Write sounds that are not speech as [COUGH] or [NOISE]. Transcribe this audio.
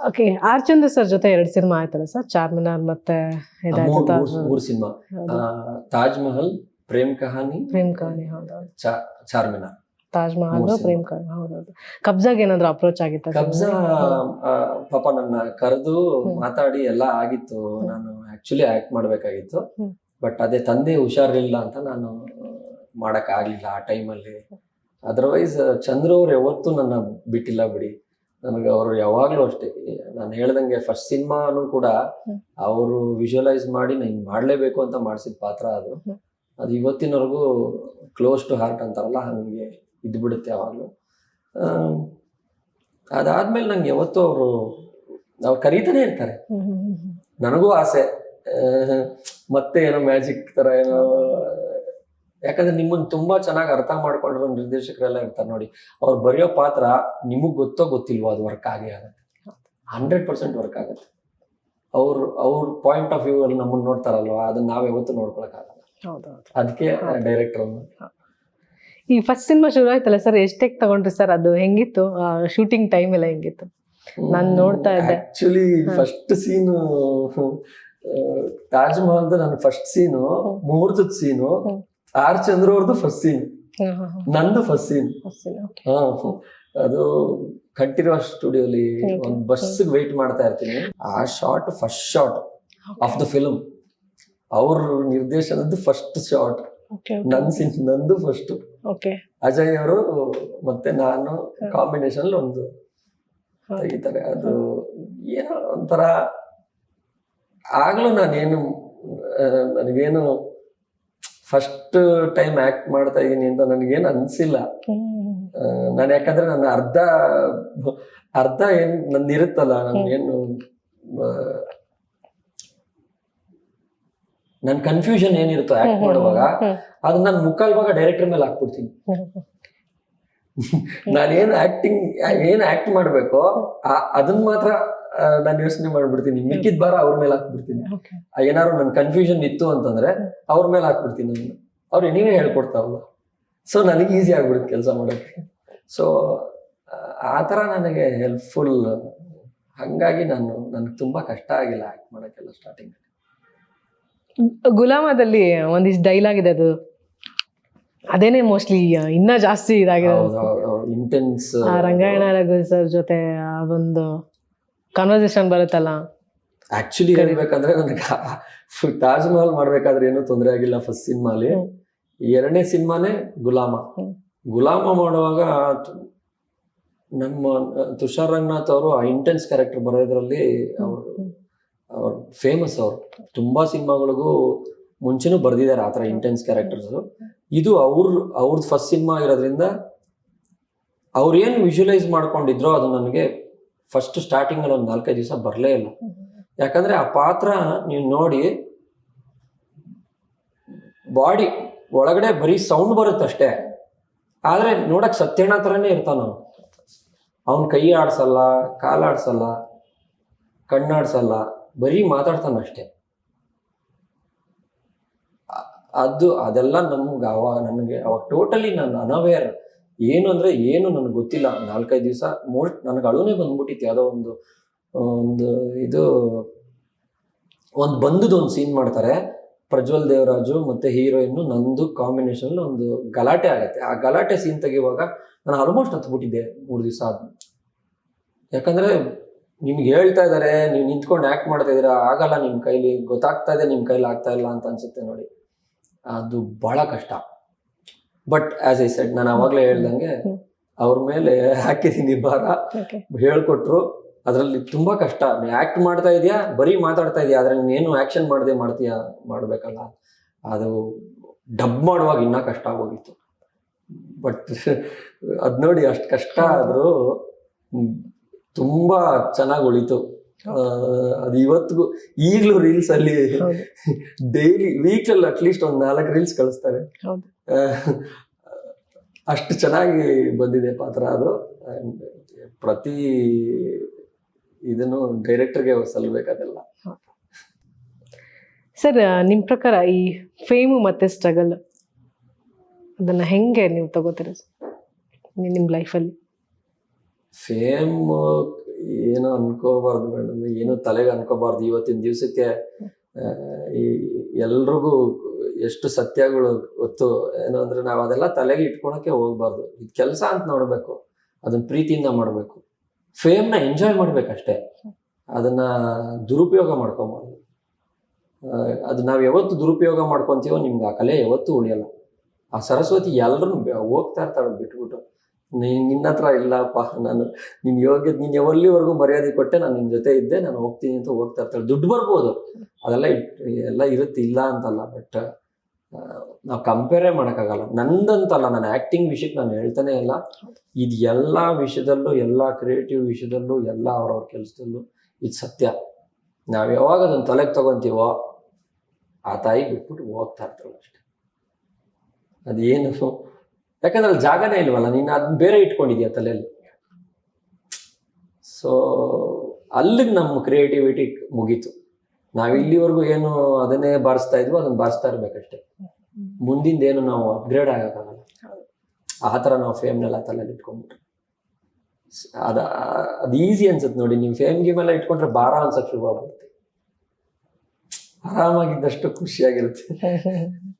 Okay R ಚಂದ್ರ sir ಜೊತೆ ಎರಡು cinema ಆಯ್ತಲ್ಲ ಸರ್ ಚಾರ್ಮಿನಾರ್ ಮತ್ತೆ ಮೂರು ಸಿನಿಮಾ. ತಾಜ್ ಮಹಲ್ ಪ್ರೇಮ್ ಕಹಾನಿ ಪ್ರೇಮ್ ಕಹಾನಿ ಹೌದೌದು ಚಾರ್ಮಿನಾರ್. ತಾಜ್ ಮಹಲ್ ಪ್ರೇಮ್ ಕಹಾನಿ ಹೌದೌದು ಕಬ್ಜಾಗ್ ಏನಾದ್ರು ಅಪ್ರೋಚ್ ಆಗಿತ್ತು ಕಬ್ಜಾ ಪಾಪ ನನ್ನ ಕರೆದು ಮಾತಾಡಿ ಎಲ್ಲ ಆಗಿತ್ತು. ನಾನು ಆಕ್ಚುಲಿ ಆಕ್ಟ್ ಮಾಡ್ಬೇಕಾಗಿತ್ತು. ಬಟ್ ಅದೇ ತಂದೆ ಹುಷಾರಿಲ್ಲ ಅಂತ ನಾನು ಮಾಡಕ್ ಆಗ್ಲಿಲ್ಲ ಆ ಟೈಮಲ್ಲಿ ಅದರ್ವೈಸ್ ಚಂದ್ರ ಅವ್ರು ಯಾವತ್ತೂ ನನ್ನ ಬಿಟ್ಟಿಲ್ಲ ಬಿಡಿ. ನನಗೆ ಅವರು ಯಾವಾಗ್ಲೂ ಅಷ್ಟೇ. ನಾನು ಹೇಳ್ದಂಗೆ ಫಸ್ಟ್ ಸಿನಿಮಾನು ಕೂಡ ಅವರು ವಿಜುವಲೈಸ್ ಮಾಡಿ ನಾನು ಮಾಡ್ಲೇಬೇಕು ಅಂತ ಮಾಡಿಸಿದ ಪಾತ್ರ ಅದು. ಅದು ಇವತ್ತಿನವರೆಗೂ ಕ್ಲೋಸ್ ಟು ಹಾರ್ಟ್ ಅಂತಾರಲ್ಲ ಹಂಗೆ ಇದ್ದು ಬಿಡುತ್ತೆ ಯಾವಾಗಲೂ. ಅದಾದ್ಮೇಲೆ ನಂಗೆ ಯಾವತ್ತೂ ಅವರು ಅವ್ರು ಕರೀತಾನೆ ಇರ್ತಾರೆ. ನನಗೂ ಆಸೆ. ಮತ್ತೆ ಏನೋ ಮ್ಯಾಜಿಕ್ ತರ ಏನೋ ಯಾಕಂದ್ರೆ ನಿಮ್ಮನ್ನ ತುಂಬಾ ಚೆನ್ನಾಗಿ ಅರ್ಥ ಮಾಡ್ಕೊಂಡಿರೋ ನಿರ್ದೇಶಕರೆಲ್ಲ ಇರ್ತಾರೆ ನೋಡಿ. ಅವ್ರು ಬರೆಯೋ ಪಾತ್ರ ನಿಮಗ್ ಗೊತ್ತೋ ಗೊತ್ತಿಲ್ವೋ ಅದು ವರ್ಕ್ ಆಗೇ ಆಗುತ್ತೆ. ಹಂಡ್ರೆಡ್ ಪರ್ಸೆಂಟ್ ವರ್ಕ್ ಆಗುತ್ತೆ. ಅವ್ರ ಅವ್ರ ಪಾಯಿಂಟ್ ಆಫ್ ವ್ಯೂ ಅಲ್ಲಿ ನಮ್ಮನ್ನ ನೋಡ್ತಾರಲ್ವ? ಅದನ್ನ ನಾವ್ ಯಾವತ್ತೂ ನೋಡ್ಕೊಳಕ್ಕಾಗಲ್ಲ ಅದಕ್ಕೆ ಡೈರೆಕ್ಟರ್ ಈ ಫಸ್ಟ್ ಸಿನಿಮಾ ಶುರು ಆಯ್ತಲ್ಲ ಸರ್ ಎಷ್ಟೇ ತಗೊಂಡ್ರಿ ಸರ್ ಅದು ಹೆಂಗಿತ್ತು? ಶೂಟಿಂಗ್ ಟೈಮ್ ಎಲ್ಲ ಹೆಂಗಿತ್ತು? ನಾನು ನೋಡ್ತಾ ಇದ್ದೆ. ಆಕ್ಚುಲಿ ಫಸ್ಟ್ ಸೀನು ತಾಜ್ ಮಹಲ್ದು ನನ್ನ ಫಸ್ಟ್ ಸೀನು. ಮುಹೂರ್ತದ ಸೀನು. ಆರ್ ಚಂದ್ರ ಅವ್ರದ್ದು ಫಸ್ಟ್ ಸೀನ್ ನಂದು ಫಸ್ಟ್ ಸೀನ್ ಹಾ ಅದು ಕಟ್ಟಿರೋ ಸ್ಟುಡಿಯೋಲಿ ಅಲ್ಲಿ ಒಂದು ಬಸ್ ವೇಟ್ ಮಾಡ್ತಾ ಇರ್ತೀನಿ. ಆ shot first shot of the film ಅವ್ರ ನಿರ್ದೇಶನದ್ದು ಫಸ್ಟ್ ಶಾರ್ಟ್ ನನ್ ಸೀನ್ ನಂದು ಫಸ್ಟ್ ಅಜಯ್ ಅವರು ಮತ್ತೆ ನಾನು. ಕಾಂಬಿನೇಷನ್ ಒಂದು ತೆಗಿತಾರೆ. ಅದು ಏನೋ ಒಂಥರ ಆಗ್ಲೂ ನಾನೇನು ನನಗೇನು ಫಸ್ಟ್ ಟೈಮ್ ಆಕ್ಟ್ ಮಾಡ್ತಾ ಇದೀನಿ ಅಂತ ನನಗೇನು ಅನ್ಸಿಲ್ಲ. ನಾನು ಯಾಕಂದ್ರೆ ನನ್ನ ಅರ್ಧ ಅರ್ಧ ಏನ್ ನನ್ನ ಇರುತ್ತಲ್ಲ ಏನು ನನ್ ಕನ್ಫ್ಯೂಷನ್ ಏನಿರುತ್ತೋ ಆಕ್ಟ್ ಮಾಡುವಾಗ ಅದು ನನ್ನ ಮುಕ್ಕಾಲ್ವಾಗ ಡೈರೆಕ್ಟರ್ ಮೇಲೆ ಹಾಕ್ಬಿಡ್ತೀನಿ. ನಾನೇನು ಆಕ್ಟಿಂಗ್ ಏನ್ ಆಕ್ಟ್ ಮಾಡ್ಬೇಕೋ ಅದನ್ನ ಮಾತ್ರ ನಾನು ಯೋಚನೆ ಮಾಡ್ಬಿಡ್ತೀನಿ. ಮಿಕ್ಕಿದ ಬಾರ ಅವ್ರ ಮೇಲೆ ಹಾಕ್ಬಿಡ್ತೀನಿ. ಏನಾದ್ರು ನನ್ ಕನ್ಫ್ಯೂಷನ್ ಇತ್ತು ಅಂತಂದ್ರೆ ಅವ್ರ ಮೇಲೆ ಹಾಕ್ಬಿಡ್ತೀನಿ ನಾನು. ಅವ್ರು ನೀವೇ ಹೇಳ್ಕೊಡ್ತಾವಲ್ಲ ಸೊ ನನಗೆ ಈಸಿ ಆಗ್ಬಿಡುತ್ತೆ ಕೆಲಸ ಮಾಡೋಕ್ಕೆ. ಸೊ ಆ ಥರ ನನಗೆ ಹೆಲ್ಪ್ಫುಲ್ ಹಂಗಾಗಿ ನಾನು ನನಗೆ ತುಂಬಾ ಕಷ್ಟ ಆಗಿಲ್ಲ ಆಕ್ಟ್ ಮಾಡೋಕ್ಕೆಲ್ಲ ಸ್ಟಾರ್ಟಿಂಗ್ ಗುಲಾಮದಲ್ಲಿ ಒಂದಿಷ್ಟು ಡೈಲಾಗ್ ಇದೆ ಅದು. ಅದೇನೆ ಮೋಸ್ಟ್ಲಿ ಇನ್ನ ಜಾಸ್ತಿ ಇದಾಗಿದೆ. ಇಂಟೆನ್ಸ್ ರಂಗಾಯಣ ರಘು ಸರ್ ಜೊತೆ ಆ ಒಂದು ಕಾನ್ವರ್ಸೇಷನ್ ಬರುತ್ತಲ್ಲ? ಆಕ್ಚುಲಿ ಹೇಳ್ಬೇಕಂದ್ರೆ ನನಗೆ ತಾಜ್ ಮಹಲ್ ಮಾಡ್ಬೇಕಾದ್ರೆ ಏನೂ ತೊಂದರೆ ಆಗಿಲ್ಲ ಫಸ್ಟ್ ಸಿನಿಮಾಲಿ ಎರಡನೇ ಸಿನಿಮಾನೇ ಗುಲಾಮ. ಗುಲಾಮ ಮಾಡುವಾಗ ನಮ್ಮ ತುಷಾರ್ ರಂಗನಾಥ್ ಅವರು ಆ ಇಂಟೆನ್ಸ್ ಕ್ಯಾರೆಕ್ಟರ್ ಬರೋದ್ರಲ್ಲಿ ಅವರು. ಅವ್ರು ಫೇಮಸ್ ಅವರು. ತುಂಬಾ ಸಿನಿಮಾಗಳಿಗೂ ಮುಂಚೆನೂ ಬರ್ದಿದ್ದಾರೆ ಆ ಥರ ಇಂಟೆನ್ಸ್ ಕ್ಯಾರೆಕ್ಟರ್ಸ್ ಇದು ಅವ್ರ ಅವ್ರದ್ದು ಫಸ್ಟ್ ಸಿನಿಮಾ ಇರೋದ್ರಿಂದ ಅವ್ರು ಏನು ವಿಜುವಲೈಸ್ ಮಾಡ್ಕೊಂಡಿದ್ರೋ ಅದು ನನಗೆ ಫಸ್ಟ್ ಸ್ಟಾರ್ಟಿಂಗ್ ಅಲ್ಲಿ ಒಂದು ನಾಲ್ಕೈದು ದಿವಸ ಬರಲೇ ಇಲ್ಲ. ಯಾಕಂದ್ರೆ ಆ ಪಾತ್ರ ನೀವು ನೋಡಿ ಬಾಡಿ ಒಳಗಡೆ ಬರೀ ಸೌಂಡ್ ಬರುತ್ತೆ ಅಷ್ಟೇ. ಆದ್ರೆ ನೋಡಕ್ ಸತ್ಯಣ್ಣ ಥರನೇ ಇರ್ತಾನ ಅವನು. ಕೈ ಆಡ್ಸಲ್ಲ ಕಾಲಾಡ್ಸಲ್ಲ ಕಣ್ಣಾಡ್ಸಲ್ಲ ಬರೀ ಮಾತಾಡ್ತಾನೆ ಅಷ್ಟೇ. ಅದು ಅದೆಲ್ಲ ನಮ್ಗೆ ಅವಾಗ ನನಗೆ ಅವಾಗ ಟೋಟಲಿ ನಾನು ಅನವೇರ್ ಏನು ಅಂದರೆ ಏನು ನನಗೆ ಗೊತ್ತಿಲ್ಲ. ನಾಲ್ಕೈದು ದಿವಸ ಮೋಸ್ಟ್ ನನಗೆ ಅಳುನೇ ಬಂದ್ಬಿಟ್ಟಿತ್ತು. ಯಾವುದೋ ಒಂದು ಒಂದು ಇದು, ಒಂದು ಬಂದದ್ದು ಒಂದು ಸೀನ್ ಮಾಡ್ತಾರೆ. ಪ್ರಜ್ವಲ್ ದೇವರಾಜು ಮತ್ತೆ ಹೀರೋಯಿನ್ ನಂದು ಕಾಂಬಿನೇಷನ್ ಒಂದು ಗಲಾಟೆ ಆಗತ್ತೆ. ಆ ಗಲಾಟೆ ಸೀನ್ ತೆಗೆಯುವಾಗ ನಾನು ಆಲ್ಮೋಸ್ಟ್ ಹತ್ಬಿಟ್ಟಿದ್ದೆ ಮೂರು ದಿವಸ ಅದು ಯಾಕಂದ್ರೆ ನಿಮ್ಗೆ ಹೇಳ್ತಾ ಇದಾರೆ, ನೀವು ನಿಂತ್ಕೊಂಡು ಆಕ್ಟ್ ಮಾಡ್ತಾ ಇದ್ರೆ ಆಗಲ್ಲ ನಿಮ್ಮ ಕೈಲಿ, ಗೊತ್ತಾಗ್ತಾ ಇದೆ ನಿಮ್ಮ ಕೈಲಿ ಆಗ್ತಾ ಇಲ್ಲ ಅಂತ ಅನ್ಸುತ್ತೆ ನೋಡಿ. ಅದು ಬಹಳ ಕಷ್ಟ. ಬಟ್ ಆಸ್ ಐ ಸೆಡ್ ನಾನು ಅವಾಗಲೇ ಹೇಳ್ದಂಗೆ. ಅವ್ರ ಮೇಲೆ ಹಾಕಿದ್ದೀನಿ ಭಾರ. ಹೇಳ್ಕೊಟ್ರು. ಅದರಲ್ಲಿ ತುಂಬಾ ಕಷ್ಟ. ನೀ ಆಕ್ಟ್ ಮಾಡ್ತಾ ಇದೆಯಾ? ಬರೀ ಮಾತಾಡ್ತಾ ಇದೆಯಾ? ಆದ್ರೆ ನೀನು ಆಕ್ಷನ್ ಮಾಡದೆ ಮಾಡ್ತೀಯಾ? ಮಾಡಬೇಕಲ್ಲ. ಅದು ಡಬ್ ಮಾಡುವಾಗ ಇನ್ನೂ ಕಷ್ಟ ಆಗೋಗಿತ್ತು. ಬಟ್ ಅದು ನೋಡಿ ಅಷ್ಟು ಕಷ್ಟ ಆದರೂ ತುಂಬ ಚೆನ್ನಾಗಿ ಉಳಿತು. ಅದು ಇವತ್ತಿಗೂ ಈಗಲೂ ರೀಲ್ಸ್ ಅಲ್ಲಿ ಡೈಲಿ ವೀಕಲ್ಲಿ ಅಟ್ಲೀಸ್ಟ್ ಒಂದ್ ನಾಲ್ಕು ರೀಲ್ಸ್ ಕಳಿಸ್ತಾರೆ. ಅಷ್ಟು ಚೆನ್ನಾಗಿ ಬಂದಿದೆ ಪಾತ್ರ ಅದು. ಪ್ರತಿ ಇದನ್ನು ಡೈರೆಕ್ಟರ್ಗೆ ಸಲ್ಲಬೇಕದೆಲ್ಲ ಸರ್ ನಿಮ್ಮ ಪ್ರಕಾರ ಈ ಫೇಮು ಮತ್ತೆ ಸ್ಟ್ರಗಲ್ ಅದನ್ನ ಹೆಂಗೆ ನೀವು ತಗೋತೀರ ನಿಮ್ಮ ಲೈಫಲ್ಲಿ ಫೇಮ್ ಏನೋ ಅನ್ಕೋಬಾರ್ದು ಮೇಡಮ್, ಏನು ತಲೆಗೆ ಅನ್ಕೋಬಾರ್ದು. ಇವತ್ತಿನ ದಿವಸಕ್ಕೆ ಈ ಎಲ್ರಿಗೂ ಎಷ್ಟು ಸತ್ಯಗಳು ಗೊತ್ತು, ಏನು ಅಂದ್ರೆ ನಾವು ಅದೆಲ್ಲ ತಲೆಗೆ ಇಟ್ಕೊಳಕ್ಕೆ ಹೋಗ್ಬಾರ್ದು. ಇದು ಕೆಲಸ ಅಂತ ನೋಡ್ಬೇಕು, ಅದನ್ನ ಪ್ರೀತಿಯಿಂದ ಮಾಡಬೇಕು. ಫೇಮ್ನ ಎಂಜಾಯ್ ಮಾಡ್ಬೇಕಷ್ಟೇ. ಅದನ್ನ ದುರುಪಯೋಗ ಮಾಡ್ಕೊಬಾರ್ದು. ಅದು ನಾವು ಯಾವತ್ತು ದುರುಪಯೋಗ ಮಾಡ್ಕೊಂತೀವೋ ನಿಮ್ಗೆ ಆ ಕಲೆ ಯಾವತ್ತೂ ಉಳಿಯಲ್ಲ. ಆ ಸರಸ್ವತಿ ಎಲ್ಲರೂ ಹೋಗ್ತಾ ಇರ್ತಾಳೆ ಬಿಟ್ಬಿಟ್ಟು. ನಿನ್ನ ಹತ್ರ ಇಲ್ಲಪ್ಪ, ನಾನು ನಿನ್ ಯೋಗ್ಯ, ನೀನು ಎಲ್ಲಿವರೆಗೂ ಮರ್ಯಾದೆ ಕೊಟ್ಟೆ, ನಾನು ನಿನ್ ಜೊತೆ ಇದ್ದೆ, ನಾನು ಹೋಗ್ತೀನಿ ಅಂತ ಹೋಗ್ತಾ ಇರ್ತಾಳೆ. ದುಡ್ಡು ಬರ್ಬೋದು. ಅದೆಲ್ಲ ಎಲ್ಲ ಇರುತ್ತೆ, ಇಲ್ಲ ಅಂತಲ್ಲ ಬಟ್ ನಾವು ಕಂಪೇರೇ ಮಾಡೋಕ್ಕಾಗಲ್ಲ. ನಂದಂತಲ್ಲ, ನಾನು ಆ್ಯಕ್ಟಿಂಗ್ ವಿಷಯಕ್ಕೆ ನಾನು ಹೇಳ್ತಾನೆ ಇಲ್ಲ. ಇದು ಎಲ್ಲ ವಿಷಯದಲ್ಲೂ, ಎಲ್ಲ ಕ್ರಿಯೇಟಿವ್ ವಿಷಯದಲ್ಲೂ, ಎಲ್ಲ ಅವ್ರವ್ರ ಕೆಲಸದಲ್ಲೂ ಇದು ಸತ್ಯ. ನಾವು ಯಾವಾಗ ಅದನ್ನ ತಲೆಗೆ ತಗೊಂತೀವೋ, ಆ ತಾಯಿ ಬಿಟ್ಬಿಟ್ಟು ಹೋಗ್ತಾ ಇರ್ತಾಳೆ ಅಷ್ಟೆ. ಅದೇನು ಯಾಕಂದ್ರೆ ಅಲ್ಲಿ ಜಾಗನೇ ಇಲ್ವಲ್ಲ, ನೀನು ಅದನ್ನ ಬೇರೆ ಇಟ್ಕೊಂಡಿದ್ಯಾ ತಲೆಯಲ್ಲಿ? ಸೊ ಅಲ್ಲಿಗೆ ನಮ್ಮ ಕ್ರಿಯೇಟಿವಿಟಿ ಮುಗೀತು. ನಾವು ಇಲ್ಲಿವರೆಗೂ ಏನು ಅದನ್ನೇ ಬಾರಿಸ್ತಾ ಇದ್ವೋ ಅದನ್ನ ಬಾರಿಸ್ತಾ ಇರ್ಬೇಕಷ್ಟೇ. ಮುಂದಿಂದ ಏನು ನಾವು ಅಪ್ಗ್ರೇಡ್ ಆಗಕ್ಕಾಗಲ್ಲ. ಆ ಥರ ನಾವು ಫೇಮ್ನೆಲ್ಲ ತಲೆಯಲ್ಲಿ ಇಟ್ಕೊಂಡ್ಬಿಟ್ರೆ. ಅದ, ಅದು ಈಸಿ ಅನ್ಸುತ್ತೆ ನೋಡಿ, ನೀವು ಫೇಮ್ ಗೇಮ್ ಎಲ್ಲ ಇಟ್ಕೊಂಡ್ರೆ ಭಾರ ಅನ್ಸಕ್ ಶುರು ಆಗ್ಬಿಡುತ್ತೆ ಆರಾಮಾಗಿದ್ದಷ್ಟು ಖುಷಿಯಾಗಿರುತ್ತೆ. [LAUGHS]